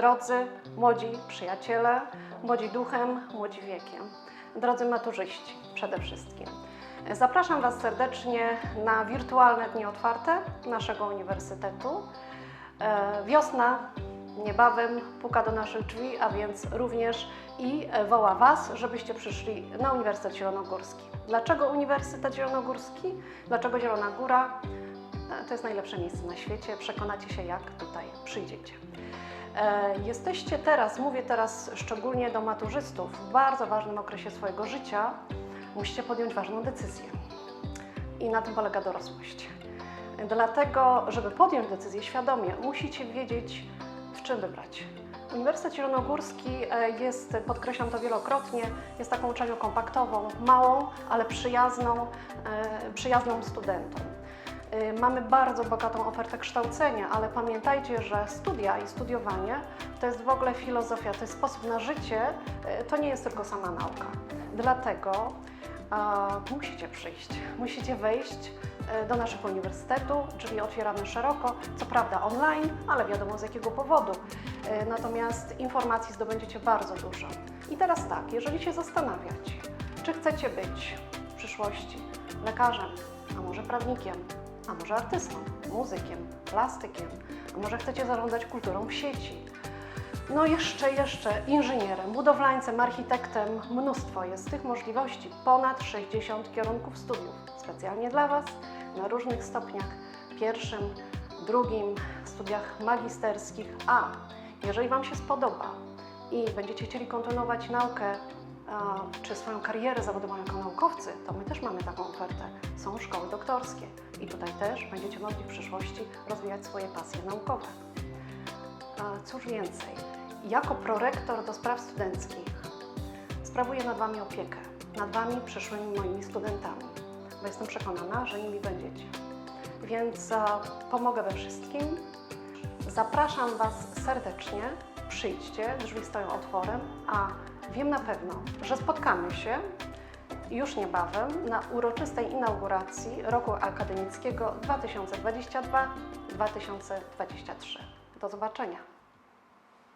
Drodzy młodzi przyjaciele, młodzi duchem, młodzi wiekiem, drodzy maturzyści przede wszystkim. Zapraszam Was serdecznie na wirtualne dni otwarte naszego uniwersytetu. E, Wiosna niebawem puka do naszych drzwi, a więc również i woła Was, żebyście przyszli na Uniwersytet Zielonogórski. Dlaczego Uniwersytet Zielonogórski? Dlaczego Zielona Góra? To jest najlepsze miejsce na świecie. Przekonacie się, jak tutaj przyjdziecie. E, Jesteście teraz, mówię teraz szczególnie do maturzystów, w bardzo ważnym okresie swojego życia. Musicie podjąć ważną decyzję. I na tym polega dorosłość. Dlatego, żeby podjąć decyzję świadomie, musicie wiedzieć, w czym wybrać. Uniwersytet Zielonogórski e, jest, podkreślam to wielokrotnie, jest taką uczelnią kompaktową, małą, ale przyjazną, e, przyjazną studentom. E, Mamy bardzo bogatą ofertę kształcenia, ale pamiętajcie, że studia i studiowanie to jest w ogóle filozofia, to jest sposób na życie, e, to nie jest tylko sama nauka. Dlatego musicie przyjść, musicie wejść e, do naszego uniwersytetu, drzwi otwieramy szeroko, co prawda online, ale wiadomo z jakiego powodu. Natomiast informacji zdobędziecie bardzo dużo. I teraz tak, jeżeli się zastanawiacie, czy chcecie być w przyszłości lekarzem, a może prawnikiem, a może artystą, muzykiem, plastykiem, a może chcecie zarządzać kulturą w sieci, no jeszcze, jeszcze inżynierem, budowlańcem, architektem, mnóstwo jest tych możliwości. Ponad 60 kierunków studiów specjalnie dla Was na różnych stopniach, pierwszym, drugim, studiach magisterskich. A jeżeli Wam się spodoba i będziecie chcieli kontynuować naukę czy swoją karierę zawodową jako naukowcy, to my też mamy taką ofertę. Są szkoły doktorskie i tutaj też będziecie mogli w przyszłości rozwijać swoje pasje naukowe. Cóż więcej, jako prorektor do spraw studenckich sprawuję nad Wami opiekę, nad Wami przyszłymi moimi studentami, bo jestem przekonana, że nimi będziecie. Więc e, pomogę we wszystkim. Zapraszam Was serdecznie, przyjdźcie, drzwi stoją otworem, a wiem na pewno, że spotkamy się już niebawem na uroczystej inauguracji roku akademickiego 2022-2023. Do zobaczenia.